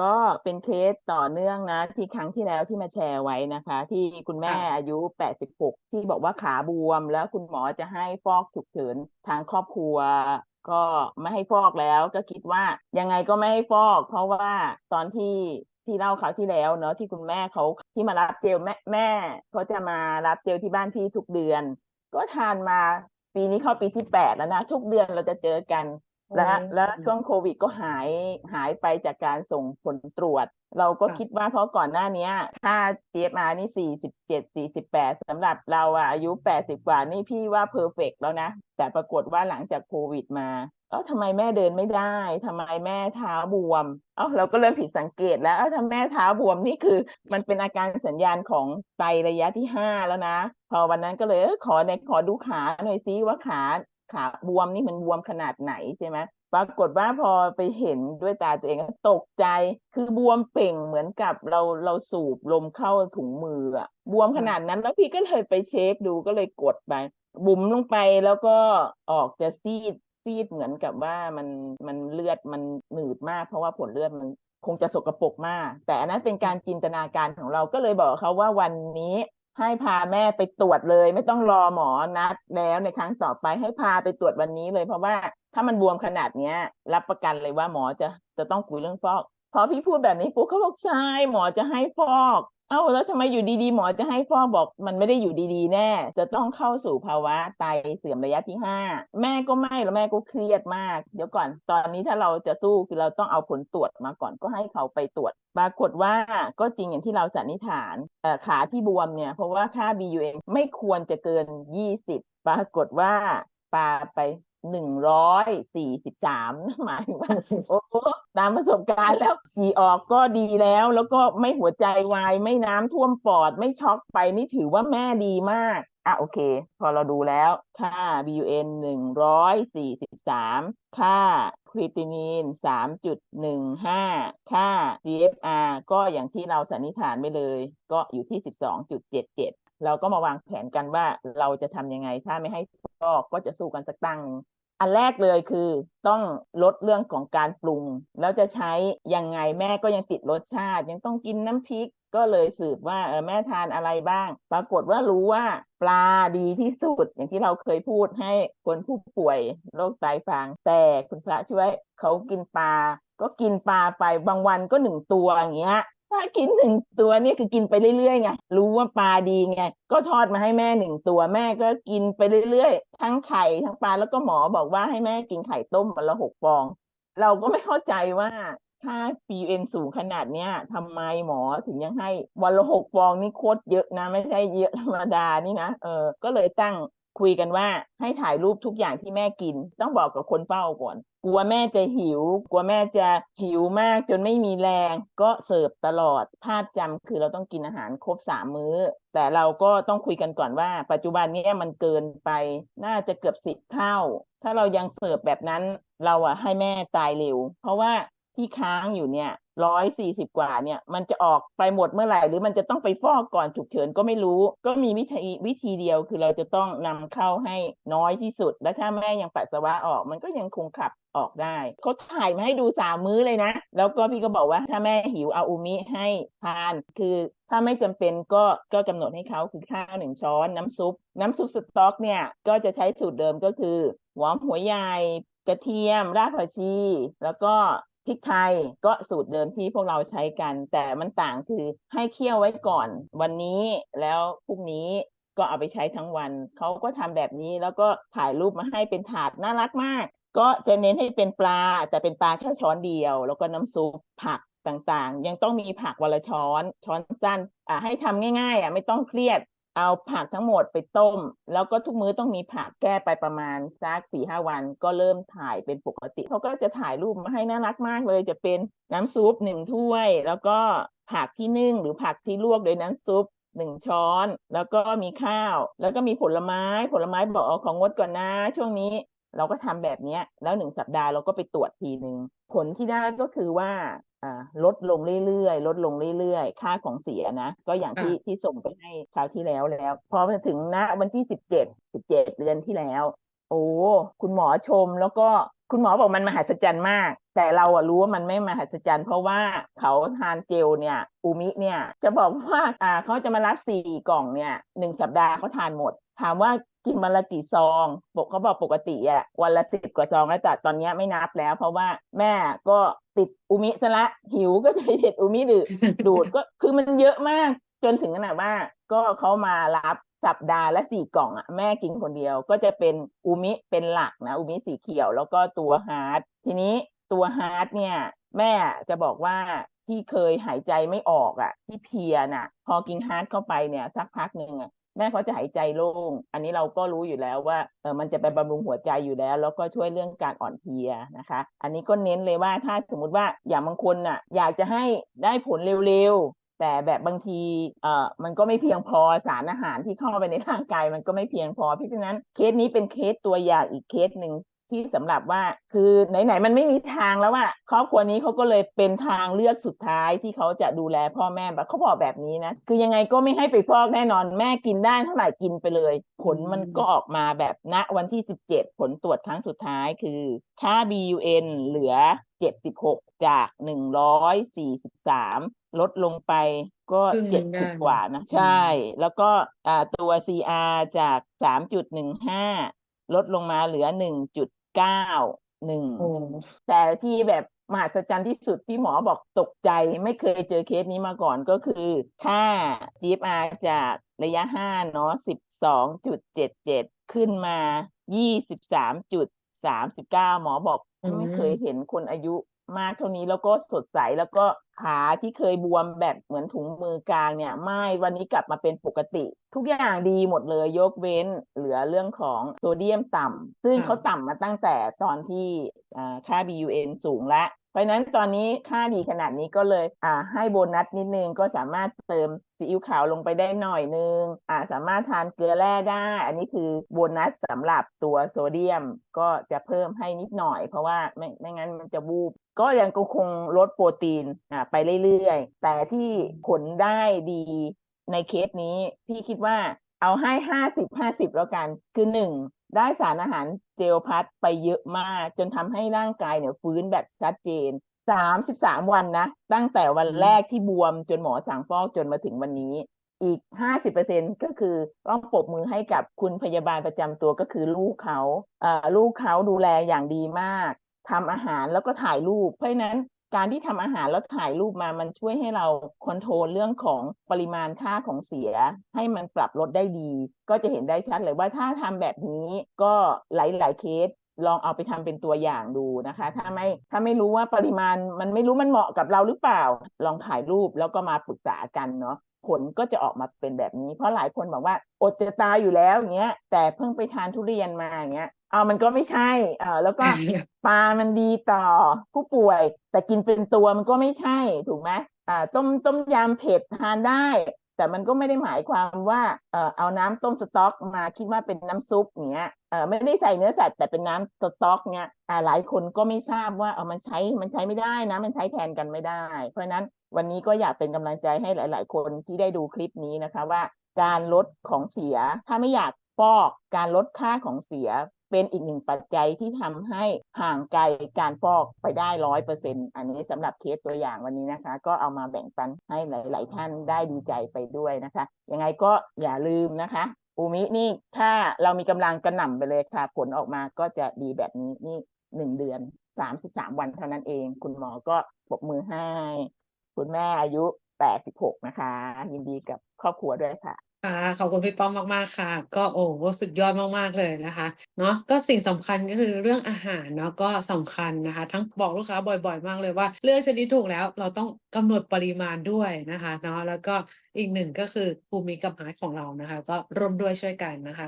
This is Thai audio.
ก็เป็นเคสต่อเนื่องนะ ที่ครั้งที่แล้วที่มาแชร์ไว้นะคะ ที่คุณแม่ค่ะอายุ 86 ที่บอกว่าขาบวม แล้วคุณหมอจะให้ฟอกฉุกเฉินทางครอบครัวก็ไม่ให้ฟอกแล้วก็คิดว่ายังไงก็ไม่ให้ฟอก เพราะว่าตอนที่ที่เล่าคราวที่แล้วเนาะที่คุณแม่เขาที่มารับเจลแม่แม่เขาจะมารับเจลที่บ้านพี่ทุกเดือน ก็ทานมาปีนี้เข้าปีที่แปดแล้วนะ ทุกเดือนเราจะเจอกัน และและช่วงโควิดก็หายหายไปจากการส่งผลตรวจ เราก็ค่ะคิดว่าเพราะก่อนหน้าเนี้ยค่า GFR นี่สี่สิบเจ็ดสี่สิบแปดสำหรับเราอะอายุแปดสิบกว่านี่พี่ว่าเพอร์เฟกแล้วนะ แต่ปรากฏว่าหลังจากโควิดมาเอ้าทำไมแม่เดินไม่ได้ทำไมแม่เท้าบวมเอ้าเราก็เริ่มผิดสังเกตแล้วเอ้าถ้าแม่เท้าบวมนี่คือ มันเป็นอาการสัญญาณของไตระยะที่ห้าแล้วนะ พอวันนั้นก็เลยเออขอในขอดูขาหน่อยซิว่าขา ขาบวมนี่มันบวมขนาดไหนใช่ไหมปรากฏว่าพอไปเห็นด้วยตาตัวเองก็ตกใจ คือบวมเป่งเหมือนกับเราเราสูบลมเข้าถุงมืออะบวมขนาดนั้นแล้วพี่ก็เลยไปเช็คดูก็เลยกดไป บุ๋มลงไปแล้วก็ออกจะซีดซีดเหมือนกับว่ามันมันเลือดมันหนืดมาก เพราะว่าผลเลือดมันคงจะสกปรกมาก แต่อันนั้นเป็นการจินตนาการของเราก็เลยบอกเขาว่าวันนี้ ให้พาแม่ไปตรวจเลย ไม่ต้องรอหมอนัดแล้วในครั้งต่อไปให้พาไปตรวจวันนี้เลย เพราะว่าถ้ามันบวมขนาดเนี้ย รับประกันเลยว่าหมอจะจะต้องคุยเรื่องฟอกพอพี่พูดแบบนี้ปุ๊บเขาบอกใช่หมอจะให้ฟอก เอ้าแล้วทำไมอยู่ดีๆ หมอจะให้ฟอกบอกมันไม่ได้อยู่ดีๆ แน่ จะต้องเข้าสู่ภาวะไตเสื่อมระยะที่ห้าแม่ก็ไม่แล้วแม่ก็เครียดมาก เดี๋ยวก่อนตอนนี้ถ้าเราจะสู้คือเราต้องเอาผลตรวจมาก่อนก็ให้เขาไปตรวจ ปรากฏว่าก็จริงอย่างที่เราสันนิษฐานเออขาที่บวมเนี่ย เพราะว่าค่า BUN ไม่ควรจะเกิน 20 ปรากฏว่าปาไป หนึ่งร้อยสี่สิบสามหมายว่าโอ้โหตามประสบการณ์แล้วฉี่ออกก็ดีแล้ว แล้วก็ไม่หัวใจวาย ไม่น้ำท่วมปอด ไม่ช็อกไปนี่ถือว่าแม่ดีมากอะโอเค พอเราดูแล้ว ค่า BUN หนึ่งร้อยสี่สิบสามค่าครีตินีนสามจุดหนึ่งห้าค่า DFR ก็อย่างที่เราสันนิษฐานไปเลย ก็อยู่ที่สิบสองจุดเจ็ดเจ็ดเราก็มาวางแผนกันว่าเราจะทำยังไง ถ้าไม่ให้ฟอกก็จะสู้กันสักตั้ง อันแรกเลยคือต้องลดเรื่องของการปรุง แล้วจะใช้ยังไงแม่ก็ยังติดรสชาติ ยังต้องกินน้ำพริกก็เลยสืบว่าเออแม่ทานอะไรบ้าง ปรากฏว่ารู้ว่าปลาดีที่สุด อย่างที่เราเคยพูดให้คนผู้ป่วยโรคไตฟัง แต่คุณพระช่วยเขากินปลาก็กินปลาไปบางวันก็หนึ่งตัวอย่างเงี้ย ถ้ากินหนึ่งตัวนี่คือกินไปเรื่อยๆไงรู้ว่าปลาดีไงก็ทอดมาให้แม่หนึ่งตัวแม่ก็กินไปเรื่อยๆ ทั้งไข่ทั้งปลาแล้วก็หมอบอกว่าให้แม่กินไข่ต้มวันละหกฟอง เราก็ไม่เข้าใจว่าถ้า PUN สูงขนาดเนี้ยทำไมหมอถึงยังให้วันละหกฟองนี่โคตรเยอะนะ ไม่ใช่เยอะธรรมดานี่นะเออก็เลยตั้ง คุยกันว่าให้ถ่ายรูปทุกอย่างที่แม่กิน ต้องบอกกับคนเฝ้าก่อน กลัวแม่จะหิว กลัวแม่จะหิวมากจนไม่มีแรง ก็เสิร์ฟตลอดภาพจำคือเราต้องกินอาหารครบสามมื้อ แต่เราก็ต้องคุยกันก่อนว่า ปัจจุบันนี้มันเกินไป น่าจะเกือบสิบเท่า ถ้าเรายังเสิร์ฟแบบนั้นเราอะให้แม่ตายเร็ว เพราะว่าที่ค้างอยู่เนี่ย ร้อยสี่สิบกว่าเนี่ย มันจะออกไปหมดเมื่อไหร่ หรือมันจะต้องไปฟอกก่อนฉุกเฉินก็ไม่รู้ ก็มีวิธีวิธีเดียวคือเราจะต้องนำเข้าให้น้อยที่สุด และถ้าแม่ยังปัสสาวะออก มันก็ยังคงขับออกได้เขาถ่ายมาให้ดูสามมื้อเลยนะ แล้วก็พี่ก็บอกว่าถ้าแม่หิวเอาอูมิให้ทาน คือถ้าไม่จำเป็นก็ก็กำหนดให้เขาคือข้าวหนึ่งช้อนน้ำซุป น้ำซุปสต๊อกเนี่ยก็จะใช้สูตรเดิมก็คือหัวหัวใหญ่กระเทียม รากผักชี แล้วก็ พริกไทยก็สูตรเดิมที่พวกเราใช้กัน แต่มันต่างคือให้เคี่ยวไว้ก่อน วันนี้แล้วพรุ่งนี้ก็เอาไปใช้ทั้งวัน เขาก็ทำแบบนี้แล้วก็ถ่ายรูปมาให้เป็นถาดน่ารักมาก ก็จะเน้นให้เป็นปลา แต่เป็นปลาแค่ช้อนเดียว แล้วก็น้ำซุปผักต่างๆ ยังต้องมีผักวันละช้อน ช้อนสั้นอ่าให้ทำง่ายๆอะไม่ต้องเครียด เอาผักทั้งหมดไปต้ม แล้วก็ทุกมื้อต้องมีผักแก้ไปประมาณสักสี่ห้าวันก็เริ่มถ่ายเป็นปกติเขาก็จะถ่ายรูปมาให้น่ารักมากเลยจะเป็นน้ำซุปหนึ่งถ้วย แล้วก็ผักที่นึ่งหรือผักที่ลวกโดยน้ำซุปหนึ่งช้อน แล้วก็มีข้าว แล้วก็มีผลไม้ผลไม้บอกเอาของงดก่อนนะ ช่วงนี้เราก็ทำแบบนี้แล้วหนึ่งสัปดาห์เราก็ไปตรวจทีหนึ่งผลที่ได้ก็คือว่า ลดลงเรื่อยๆ ลดลงเรื่อยๆ ค่าของเสียนะ ก็อย่างที่ที่ส่งไปให้คราวที่แล้วแล้ว พอมาถึงณวันที่สิบเจ็ดสิบเจ็ดเดือนที่แล้ว โอ้คุณหมอชมแล้วก็คุณหมอบอกมันมหัศจรรย์มาก แต่เราอะรู้ว่ามันไม่มหัศจรรย์ เพราะว่าเขาทานเจลเนี่ยอูมิเนี่ย จะบอกว่าอ่าเขาจะมารับสี่กล่องเนี่ยหนึ่งสัปดาห์เขาทานหมด ถามว่า กินวันละกี่ซองบอกเขาบอกปกติอะวันละสิบกว่าซองแล้วแต่ตอนเนี้ยไม่นับแล้ว เพราะว่าแม่ก็ติดอูมิซะละหิวก็จะไปเด็ดอูมิดูดดูดก็คือมันเยอะมากจนถึงขนาดว่าก็เขามารับสัปดาห์ละสี่กล่องอะแม่กินคนเดียวก็จะเป็นอูมิเป็นหลักนะอูมิสีเขียวแล้วก็ตัวฮาร์ดทีนี้ตัวฮาร์ดเนี่ย แม่จะบอกว่าที่เคยหายใจไม่ออกอะ ที่เพลียน่ะ พอกินฮาร์ดเข้าไปเนี่ย สักพักหนึ่งอะ แม่เขาจะหายใจโล่ง อันนี้เราก็รู้อยู่แล้วว่าเออมันจะไปบำรุงหัวใจอยู่แล้ว แล้วก็ช่วยเรื่องการอ่อนเพลียนะคะ อันนี้ก็เน้นเลยว่าถ้าสมมุติว่าอย่างบางคนน่ะ อยากจะให้ได้ผลเร็วๆ แต่แบบบางทีเอ่อมันก็ไม่เพียงพอสารอาหารที่เข้าไปในร่างกายมันก็ไม่เพียงพอ เพราะฉะนั้นเคสนี้เป็นเคสตัวอย่างอีกเคสหนึ่ง ที่สำหรับว่า คือไหนๆมันไม่มีทางแล้วว่าครอบครัวนี้เขาก็เลยเป็นทางเลือกสุดท้ายที่เขาจะดูแลพ่อแม่แบบเขาบอกแบบนี้นะ คือยังไงก็ไม่ให้ไปฟอกแน่นอนแม่กินได้เท่าไหร่กินไปเลย ผลมันก็ออกมาแบบณวันที่ 17 ผลตรวจครั้งสุดท้ายคือ ค่า BUN เหลือ 76 จาก 143 ลดลงไปก็ครึ่งหนึ่งได้70กว่านะ ใช่ แล้วก็อ่าตัว CR จาก3.15 ลดลงมาเหลือ1.91โอ้แต่ที่แบบมหัศจรรย์ที่สุดที่หมอบอกตกใจไม่เคยเจอเคสนี้มาก่อนก็คือ ค่า GFR จากระยะ5เนาะ12.77ขึ้นมา23.39หมอบอกอืมไม่เคยเห็นคนอายุ มากเท่านี้แล้วก็สดใสแล้วก็ขาที่เคยบวมแบบเหมือนถุงมือกลางเนี่ย ไม่วันนี้กลับมาเป็นปกติ ทุกอย่างดีหมดเลยยกเว้นเหลือเรื่องของโซเดียมต่ำซึ่งเขาต่ำมาตั้งแต่ตอนที่อ่าค่า BUN สูงและ เพราะนั้นตอนนี้ค่าดีขนาดนี้ก็เลยอ่าให้โบนัสนิดนึงก็สามารถเติมซีอิ๊วขาวลงไปได้หน่อยนึงอ่าสามารถทานเกลือแร่ได้ อันนี้คือโบนัสสำหรับตัวโซเดียมก็จะเพิ่มให้นิดหน่อย เพราะว่าไม่ไม่งั้นมันจะบูบก็ยังคงลดโปรตีนอ่าไปเรื่อยๆ แต่ที่ผลได้ดีในเคสนี้พี่คิดว่าเอาให้ห้าสิบห้าสิบแล้วกัน คือหนึ่ง ได้สารอาหารเจลพัดไปเยอะมาก จนทำให้ร่างกายเนี่ยฟื้นแบบชัดเจนสามสิบสามวันนะ ตั้งแต่วันแรกที่บวมจนหมอสั่งฟอกจนมาถึงวันนี้ อีก50%ก็คือต้องปรบมือให้กับคุณพยาบาลประจำตัวก็คือลูกเขาเอ่อลูกเขาดูแลอย่างดีมากทำอาหารแล้วก็ถ่ายรูป เพราะนั้น การที่ทำอาหารแล้วถ่ายรูปมามันช่วยให้เราคอนโทรลเรื่องของปริมาณค่าของเสีย ให้มันปรับลดได้ดี ก็จะเห็นได้ชัดเลยว่าถ้าทำแบบนี้ก็หลายๆเคสลองเอาไปทำเป็นตัวอย่างดูนะคะ ถ้าไม่ถ้าไม่รู้ว่าปริมาณมันไม่รู้มันเหมาะกับเราหรือเปล่า ลองถ่ายรูปแล้วก็มาปรึกษากันเนาะ ผลก็จะออกมาเป็นแบบนี้ เพราะหลายคนบอกว่าอดจะตายอยู่แล้วอย่างเงี้ย แต่เพิ่งไปทานทุเรียนมาอย่างเงี้ยเอามันก็ไม่ใช่เออแล้วก็ปลามันดีต่อผู้ป่วย แต่กินเป็นตัวมันก็ไม่ใช่ถูกไหมอ่าต้มต้มยำเผ็ดทานได้ แต่มันก็ไม่ได้หมายความว่าเออเอาน้ำต้มสต๊อกมาคิดว่าเป็นน้ำซุปเงี้ยเออไม่ได้ใส่เนื้อสัตว์แต่เป็นน้ำสต๊อกเงี้ยอ่าหลายคนก็ไม่ทราบว่าเออมันใช้มันใช้ไม่ได้นะมันใช้แทนกันไม่ได้ เพราะฉะนั้นวันนี้ก็อยากเป็นกำลังใจให้หลาย ๆ คนที่ได้ดูคลิปนี้นะคะว่า การลดของเสียถ้าไม่อยากฟอกการลดค่าของเสีย เป็นอีกหนึ่งปัจจัยที่ทำให้ห่างไกลการฟอกไปได้ร้อยเปอร์เซ็นอันนี้สำหรับเคสตัวอย่างวันนี้นะคะ ก็เอามาแบ่งปันให้หลาย ๆ ท่านได้ดีใจไปด้วยนะคะ ยังไงก็อย่าลืมนะคะอูมินี่ถ้าเรามีกำลังกระหน่ำไปเลยค่ะ ผลออกมาก็จะดีแบบนี้นี่หนึ่งเดือนสามสิบสามวันเท่านั้นเอง คุณหมอก็ปรบมือให้ คุณแม่อายุแปดสิบหกนะคะ ยินดีกับครอบครัวด้วยค่ะ ค่ะขอบคุณพี่ป้อมมากๆค่ะ ก็โอ้สุดยอดมากๆเลยนะคะ เนาะก็สิ่งสำคัญก็คือเรื่องอาหารเนาะก็สำคัญนะคะ ทั้งบอกลูกค้าบ่อย ๆ มากเลยว่า เลือกชนิดถูกแล้วเราต้องกำหนดปริมาณด้วยนะคะเนาะแล้วก็อีกหนึ่งก็คือภูมิกับหายของเรานะคะ ก็ร่วมด้วยช่วยกันนะคะ